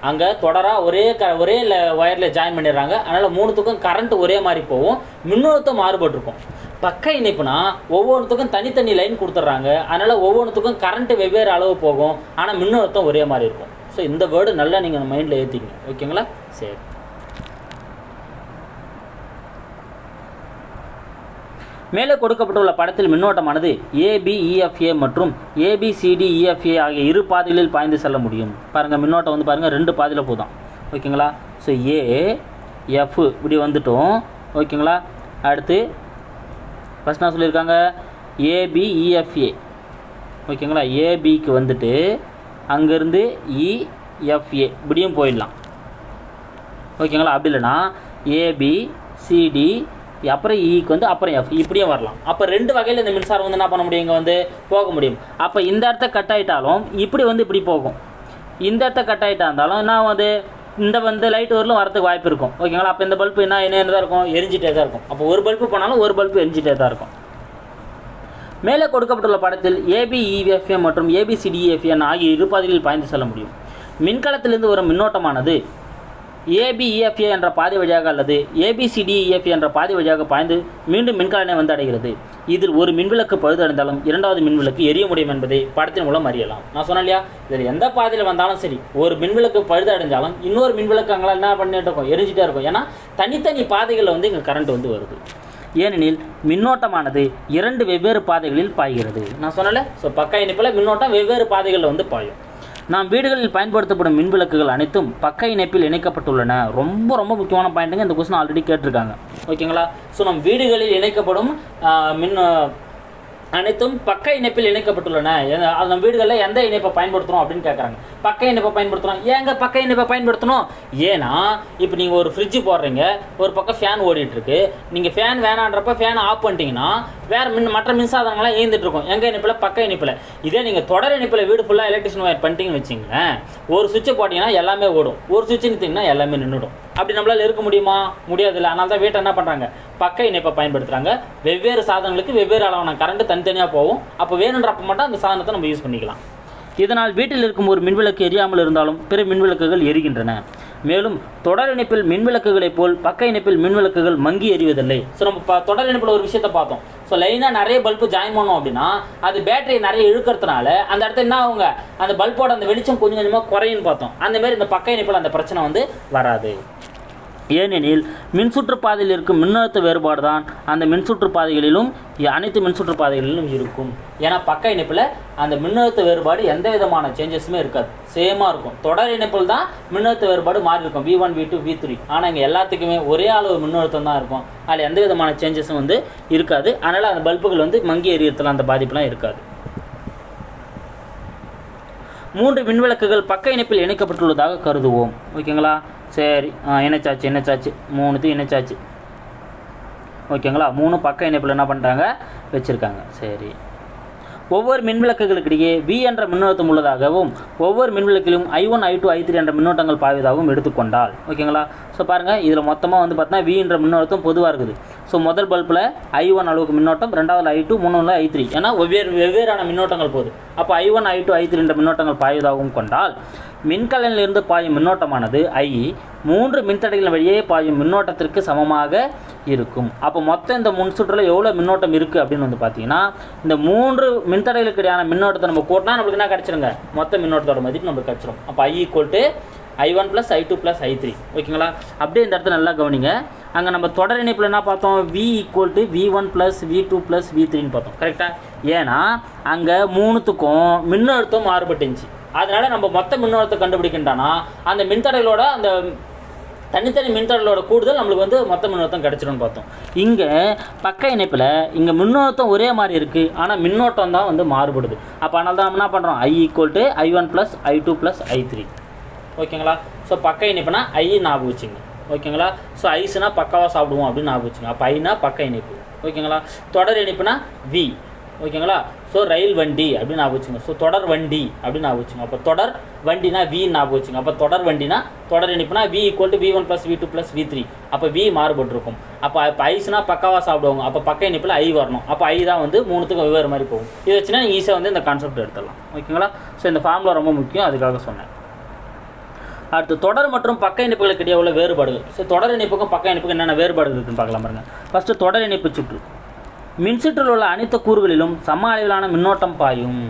அங்கே தொடராக ஒரே க ஒரே ஒயரில் ஜாயின் பண்ணிடுறாங்க. அதனால் மூணுத்துக்கும் கரண்ட் ஒரே மாதிரி போகும். மின்னழுத்தம் மாறுபட்டிருக்கும். பக்க இணைப்புனா ஒவ்வொன்றுத்துக்கும் தனித்தனி லைன் கொடுத்துட்றாங்க. அதனால் ஒவ்வொன்றுத்துக்கும் கரண்ட் வெவ்வேறு அளவு போகும். ஆனால் மின்னழுத்தம் ஒரே மாதிரி இருக்கும். ஸோ இந்த வேர்டு நல்லா நீங்கள் மைண்டில் ஏற்றிங்க ஓகேங்களா சரி. மேலே கொடுக்கப்பட்டுள்ள படத்தில் மின்னோட்டமானது ஏபிஇஎஃப்ஏ e, மற்றும் ஏபிசிடிஇஎஃப்ஏ e, ஆகிய இரு பாதைகளில் பாய்ந்து செல்ல முடியும். பாருங்கள் மின்னோட்டம் வந்து பாருங்கள் ரெண்டு பாதையில் போதும் ஓகேங்களா? ஸோ ஏ எஃப் இப்படி வந்துட்டோம். ஓகேங்களா? அடுத்து ஃபஸ்ட் நான் சொல்லியிருக்காங்க? ஏபிஇஎஃப்ஏ e, ஓகேங்களா? ஏபிக்கு வந்துட்டு அங்கேருந்து இஎஃப்ஏ இப்படியும் போயிடலாம். ஓகேங்களா? அப்படி இல்லைன்னா ஏபி சிடி அப்புறம் e ஈக்கு வந்து அப்புறம் எஃப் இப்படியே வரலாம். அப்போ ரெண்டு வகையில் இந்த மின்சாரம் வந்து என்ன பண்ண முடியும்? இங்கே வந்து போக முடியும். அப்போ இந்த இடத்த கட் ஆகிட்டாலும் இப்படி வந்து இப்படி போகும். இந்த இடத்த கட் ஆகிட்டா இருந்தாலும் என்ன வந்து இந்த வந்து லைட் வரலும் வரதுக்கு வாய்ப்பு இருக்கும். ஓகேங்களா அப்போ இந்த பல்பு என்ன என்ன தான் இருக்கும்? எரிஞ்சிட்டே தான் இருக்கும். அப்போ ஒரு பல்பு போனாலும் ஒரு பல்பு எரிஞ்சிட்டே தான் இருக்கும். மேலே கொடுக்கப்பட்டுள்ள படத்தில் ஏபிஇஎஃப்எம் மற்றும் ஏபிசிடிஎஃப்என் ஆகிய இரு பாதைகளில் பாய்ந்து செல்ல முடியும். மின்கலத்திலிருந்து வரும் மின்னோட்டமானது ஏபிஇஎஃப்ஏ என்ற பாதை வழியாக அல்லது ஏபிசிடிஇஎஃப்ஏ என்ற பாதை வழியாக பாய்ந்து மீண்டும் மின்கலனை வந்து அடைகிறது. இதில் ஒரு மின்விளக்கு பழுதடைந்தாலும் இரண்டாவது மின்விளக்கு எரிய முடியும் என்பதை படத்தின் மூலம் அறியலாம். நான் சொன்னேன் இல்லையா? இதில் எந்த பாதையில் வந்தாலும் சரி ஒரு மின்விளக்கு பழுதடைஞ்சாலும் இன்னொரு மின்விளக்கு அங்கெல்லாம் என்ன பண்ணிட்டு இருக்கும் எரிஞ்சிட்டே இருக்கும். ஏன்னா தனித்தனி பாதைகளில் வந்து இங்கே கரண்ட் வந்து வருது. ஏனெனில் மின்னோட்டமானது இரண்டு வெவ்வேறு பாதைகளில் பாய்கிறது. நான் சொன்னல ஸோ பக்க இணைப்பில் மின்னோட்டம் வெவ்வேறு பாதைகளில் வந்து பாயும். நாம் வீடுகளில் பயன்படுத்தப்படும் மின் விளக்குகள் அனைத்தும் பக்க இணைப்பில் இணைக்கப்பட்டுள்ளன. ரொம்ப ரொம்ப முக்கியமான பாயிண்ட்டுங்க இந்த கொஸ்டின் ஆல்ரெடி கேட்டிருக்காங்க. ஓகேங்களா ஸோ நம் வீடுகளில் இணைக்கப்படும் மின் அனைத்தும் பக்க இணைப்பில் இணைக்கப்பட்டுள்ளன. அந்த வீடுகளில் எந்த இணைப்பை பயன்படுத்துகிறோம் அப்படின்னு கேட்குறாங்க பக்க இணைப்பை பயன்படுத்துகிறோம் ஏங்க பக்க இணைப்பை பயன்படுத்தணும்? ஏன்னா இப்போ நீங்கள் ஒரு ஃப்ரிட்ஜு போடுறீங்க. ஒரு பக்கம் ஃபேன் ஓடிட்டுருக்கு. நீங்கள் ஃபேன் வேணான்றப்ப ஃபேனை ஆஃப் பண்ணிட்டீங்கன்னா வேறு மின் மற்ற மின்சாதனங்கள்லாம் ஏந்திட்டுருக்கும் எங்கள் இணைப்பில்? பக்க இணைப்பில். இதே நீங்கள் தொடர் இணைப்பில் வீடு ஃபுல்லாக எலக்ட்ரிஷன் ஒயர் பண்ணிட்டீங்கன்னு வச்சிங்களேன் ஒரு சுவிட்சை போட்டிங்கன்னா எல்லாமே ஓடும். ஒரு சுவிட்ச் நிறுத்திங்கன்னா எல்லாமே நின்றுடும். அப்படி நம்மளால் இருக்க முடியுமா? முடியாதுல்ல. அதனால தான் வீட்டை என்ன பண்ணுறாங்க பக்க இணைப்பை பயன்படுத்துகிறாங்க வெவ்வேறு சாதனங்களுக்கு வெவ்வேறு அளவான கரண்ட் தனித்தனியாக போகும். அப்போ வேணுன்றப்ப மட்டும் அந்த சாதனத்தை நம்ம யூஸ் பண்ணிக்கலாம். இதனால் வீட்டில் இருக்கும் ஒரு மின்விளக்கு எரியாமல் இருந்தாலும் பிற மின்விளக்குகள் எரிகின்றன. மேலும் தொடர் இணைப்பில் மின்விளக்குகளைப் போல் பக்க இணைப்பில் மின்விளக்குகள் மங்கி எரிவதில்லை. ஸோ நம்ம ப- தொடர் இணைப்பில் ஒரு விஷயத்தை பார்த்தோம். ஸோ லைனாக நிறைய பல்பு ஜாயின் பண்ணோம் அப்படின்னா அது பேட்டரி நிறைய இழுக்கிறதுனால அந்த இடத்துல என்ன ஆகுங்க? அந்த பல்போட அந்த வெளிச்சம் கொஞ்சம் கொஞ்சமாக குறையுன்னு பார்த்தோம். அந்தமாரி இந்த பக்க இணைப்பில் அந்த பிரச்சனை வந்து வராது. ஏனெனில் மின்சுற்று பாதையில் இருக்கும் மின்னழுத்த வேறுபாடு தான் அந்த மின்சுற்று பாதைகளிலும் அனைத்து மின்சுற்று பாதைகளிலும் இருக்கும். ஏன்னா பக்க இணைப்பில் அந்த மின்னழுத்த வேறுபாடு எந்த விதமான சேஞ்சஸுமே இருக்காது. சேமாக இருக்கும். தொடர் இணைப்பில் தான் மின்னழுத்த வேறுபாடு மாறி இருக்கும் V one V two V three ஆனால் இங்கே எல்லாத்துக்குமே ஒரே அளவு மின்னழுத்தம் தான் இருக்கும். அதில் எந்த விதமான சேஞ்சஸும் வந்து இருக்காது. அதனால் அந்த பல்புகள் வந்து மங்கி எரியத்தில் அந்த பாதிப்புலாம் இருக்காது. மூன்று மின்விளக்குகள் பக்க இணைப்பில் இணைக்கப்பட்டுள்ளதாக கருதுவோம். ஓகேங்களா? சரி. ஆ, இணைச்சாச்சு இணைச்சாச்சு. மூணுத்தையும் இணைச்சாச்சு. ஓகேங்களா? மூணு பக்க இணைப்பில் என்ன பண்ணிட்டாங்க? வச்சுருக்காங்க. சரி. ஒவ்வொரு மின்விளக்குகளுக்கிடையே வி என்ற மின்னழுத்தம் உள்ளதாகவும் ஒவ்வொரு மின்விளக்கிலும் I one I two I three என்ற மின்னோட்டங்கள் பாய்வதாகவும் எடுத்துக்கொண்டால் ஓகேங்களா? ஸோ பாருங்கள் இதில் மொத்தமாக வந்து பார்த்தீங்கன்னா வி என்ற மின்னழுத்தம் பொதுவாக இருக்குது. ஸோ முதல் பல்பில் ஐ ஒன் அளவுக்கு மின்னோட்டம் ரெண்டாவது ஐ டூ மூணாவது ஐ த்ரீ ஏன்னா வெவ்வேறு வெவ்வேறான மின்னோட்டங்கள் போகுது. அப்போ I one I two I three என்ற மின்னோட்டங்கள் பாய்வதாகவும் கொண்டால் மின்கலனிலிருந்து பாயும் மின்னோட்டமானது ஐ மூன்று மின்தடைகளின் வழியே பாயும் மின்னோட்டத்திற்கு சமமாக இருக்கும். அப்போ மொத்தம் இந்த முன் சுற்றில் எவ்வளோ மின்னோட்டம் இருக்குது அப்படின்னு வந்து பார்த்தீங்கன்னா இந்த மூன்று மின்தடைகளுக்கு இடையான மின்னோட்டத்தை நம்ம கூட்டினா நம்மளுக்கு என்ன கிடச்சிருங்க? மொத்த மின்னோட்டத்தோட மதிப்பு நம்மளுக்கு கிடச்சிரும். அப்போ I equal to I one plus I two plus I three ஓகேங்களா? அப்படியே இந்த இடத்துல நல்லா கவனிங்க. அங்கே நம்ம தொடர் இணைப்பில் என்ன பார்த்தோம்? V equal to V one plus V two plus V த்ரீன்னு பார்த்தோம். கரெக்டாக ஏன்னா அங்கே மூணுத்துக்கும் மின்னழுத்தம் மாறுபட்டுச்சு அதனால் நம்ம மொத்த மின்னோட்டத்தை கண்டுபிடிக்கின்றனா அந்த மின்தடைகளோட அந்த தனித்தனி மின்தடலோட கூடுதல் நம்மளுக்கு வந்து மொத்த மின்னோட்டம் கிடச்சிடும்னு பார்த்தோம். இங்கே பக்க இணைப்பில் இங்கே மின்னோட்டம் ஒரே மாதிரி இருக்குது ஆனால் மின்னோட்டம் தான் வந்து மாறுபடுது. அப்போ அதனால தான் நம்ம என்ன பண்ணுறோம் I equal to I one plus I two plus I three ஓகேங்களா? ஸோ பக்க இணைப்புனா ஐ ஞாபகம் வச்சுங்க ஓகேங்களா? ஸோ ஐஸ்னால் பக்காவாக சாப்பிடுவோம் அப்படின்னு ஞாபகம் வச்சுங்க அப்போ ஐனா பக்க இணைப்பு. ஓகேங்களா? தொடர் இணைப்புனா வி ஓகேங்களா? ஸோ ரயில் வண்டி அப்படின்னு ஞாபகம் வச்சுங்க. ஸோ தொடர் வண்டி அப்படின்னு ஞாபகம் வச்சுங்க. அப்போ தொடர் வண்டினா வி ஞாபகம் வச்சுங்க. அப்போ தொடர் வண்டினா தொடர் இணைப்புனா V equal to V one plus V two plus V three அப்போ வி மாறுபட்டிருக்கும். அப்போ இப்போ ஐஸ்னா பக்காவாக சாப்பிடுவாங்க. அப்போ பக்க இணைப்பில் ஐ வரணும். அப்போ ஐ தான் வந்து மூணுத்துக்கும் வெவ்வேறு மாதிரி போகும். இதை வச்சுன்னா நீங்கள் ஈஸியாக வந்து இந்த கான்செப்ட் எடுத்துடலாம். ஓகேங்களா? ஸோ இந்த ஃபார்முலா ரொம்ப முக்கியம். அதுக்காக சொன்னேன். அடுத்து தொடர் மற்றும் பக்க இணைப்புகளுக்கு இடையே உள்ள வேறுபாடுகள். ஸோ தொடர் இணைப்புக்கும் பக்க இணைப்புக்கும் என்னென்ன வேறுபாடுகள் இருக்குன்னு பார்க்கலாம் பாருங்க. ஃபஸ்ட்டு தொடர் இணைப்பு சுற்று. மின்சுற்றில் உள்ள அனைத்து கூறுகளிலும் சம அளவிலான மின்னோட்டம் பாயும்.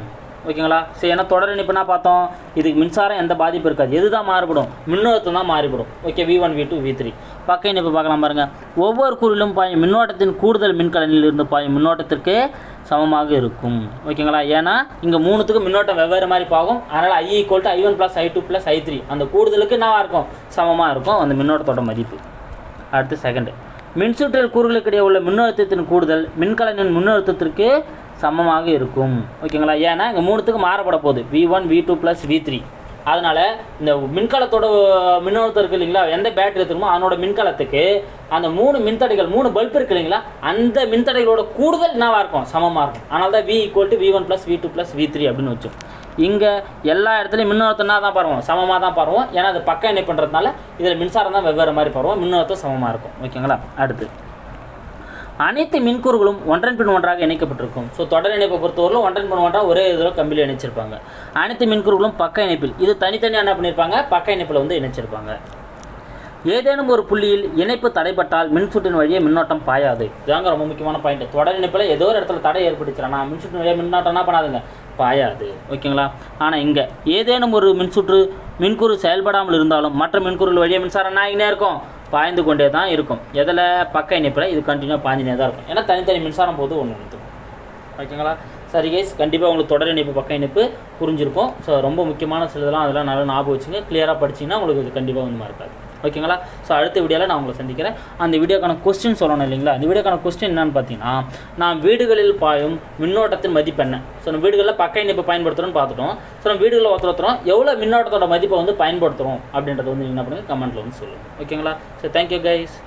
ஓகேங்களா? சரி ஏன்னா தொடர் இணைப்புனா பார்த்தோம். இதுக்கு மின்சாரம் எந்த பாதிப்பு இருக்காது. எது தான் மாறுபடும்? மின்னோட்டம் தான் மாறுபடும். Okay V one V two V three பக்க இணைப்பு பார்க்கலாம் பாருங்கள் ஒவ்வொரு கூறிலும் பாயும் மின்னோட்டத்தின் கூடுதல் மின்கலனில் இருந்து பாயும் மின்னோட்டத்திற்கு சமமாக இருக்கும். ஓகேங்களா? ஏன்னா இங்கே மூணுத்துக்கும் மின்னோட்டம் வெவ்வேறு மாதிரி பாகும். அதனால் I equal to I one plus I two plus I three அந்த கூடுதலுக்கு என்னவாக இருக்கும்? சமமாக இருக்கும். அந்த மின்னோட்டத்தோட மதிப்பு. அடுத்து செகண்டு மின்சுற்றில் கூறுகளுக்கிடையே உள்ள மின்னழுத்தத்தின் கூடுதல் மின்கலனின் மின்னழுத்தத்திற்கு சமமாக இருக்கும். ஓகேங்களா? ஏன்னா இங்கே மூணுத்துக்கு மாறப்பட போகுது. V one V two plus V three அதனால் இந்த மின்கலத்தோட மின்னழுத்தம் இருக்குது இல்லைங்களா? எந்த பேட்டரி இருக்குமோ அதனோட மின்கலத்துக்கு அந்த மூணு மின்தடைகள் மூணு பல்ப் இருக்குது இல்லைங்களா? அந்த மின்தடைகளோட கூடுதல் என்னவாக இருக்கும்? சமமாக இருக்கும். அதனால தான் V equal to V one plus V two plus V three அப்படின்னு வச்சோம். இங்கே எல்லா இடத்துலையும் மின்னழுத்தம்னா தான் பரவும். சமமாக தான் பரவும். ஏன்னா அது பக்க இணைப்புன்றதுனால இதில் மின்சாரம் தான் வெவ்வேறு மாதிரி பரவும். மின்னழுத்தம் சமமாக இருக்கும். ஓகேங்களா? அடுத்து. அனைத்து மின்கூறுகளும் ஒன்றன் பின் ஒன்றாக இணைக்கப்பட்டிருக்கும். ஸோ தொடர் இணைப்பை பொறுத்தவரையிலும் ஒன்றன் பின் ஒன்றாக ஒரே இதில் கம்பியில் இணைச்சிருப்பாங்க. அனைத்து மின்கூறுகளும் பக்க இணைப்பில் இது தனித்தனியாக என்ன பண்ணியிருப்பாங்க பக்க இணைப்பில் வந்து இணைச்சிருப்பாங்க. ஏதேனும் ஒரு புள்ளியில் இணைப்பு தடைப்பட்டால் மின்சுற்றின் வழியே மின்னோட்டம் பாயாது. இதாங்க ரொம்ப முக்கியமான பாயிண்ட் தொடர் இணைப்பில் ஏதோ ஒரு இடத்துல தடை ஏற்பட்டுச்சுனா மின்சுற்றின் வழியாக மின்னோட்டம் என்ன பண்ணாதுங்க? பாயாது. ஓகேங்களா? ஆனால் இங்கே ஏதேனும் ஒரு மின்சுற்று மின்கூறு செயல்படாமல் இருந்தாலும் மற்ற மின்கூறுகள் வழியே மின்சாரம் என்ன ஆகினே இருக்கும்? பாய்ந்து கொண்டே தான் இருக்கும். எதில் பக்க இணைப்பில் இது கண்டினியூ பாய்ஞ்சினே தான் இருக்கும். ஏன்னா தனித்தனி மின்சாரம் போது ஒன்று எடுத்துக்கும் ஓகேங்களா? சரி கைஸ் கண்டிப்பாக உங்களுக்கு தொடர் இணைப்பு பக்க இணைப்பு புரிஞ்சிருக்கும். ஸோ ரொம்ப முக்கியமான சிலதெல்லாம் அதெல்லாம் நல்லா ஞாபகம் வச்சுங்க. கிளியராக படிச்சிங்கன்னா உங்களுக்கு இது கண்டிப்பாக வந்து இருக்காது ஓகேங்களா? ஸோ அடுத்த வீடியோவில் நான் உங்களை சந்திக்கிறேன். அந்த வீடியோக்கான கொஸ்டின் சொல்லணும் இல்லைங்களா? அந்த வீடியோக்கான கொஸ்டின் என்னன்னு பார்த்தீங்கன்னா நான் வீடுகளில் பாயும் மின்னோட்டத்தின் மதிப்பு என்ன? ஸோ நம்ம வீடுகளில் பக்க இணைப்பு பயன்படுத்துகிறோம்னு பார்த்துட்டோம். ஸோ நம்ம வீடுகளில் ஒருத்தர் ஒருத்தரும் எவ்வளோ மின்னோட்டத்தோட மதிப்பை வந்து பயன்படுத்துகிறோம் அப்படின்றத வந்து என்ன பண்ணுங்கள் கமெண்ட்டில் வந்து சொல்லுங்கள் ஓகேங்களா? So thank you guys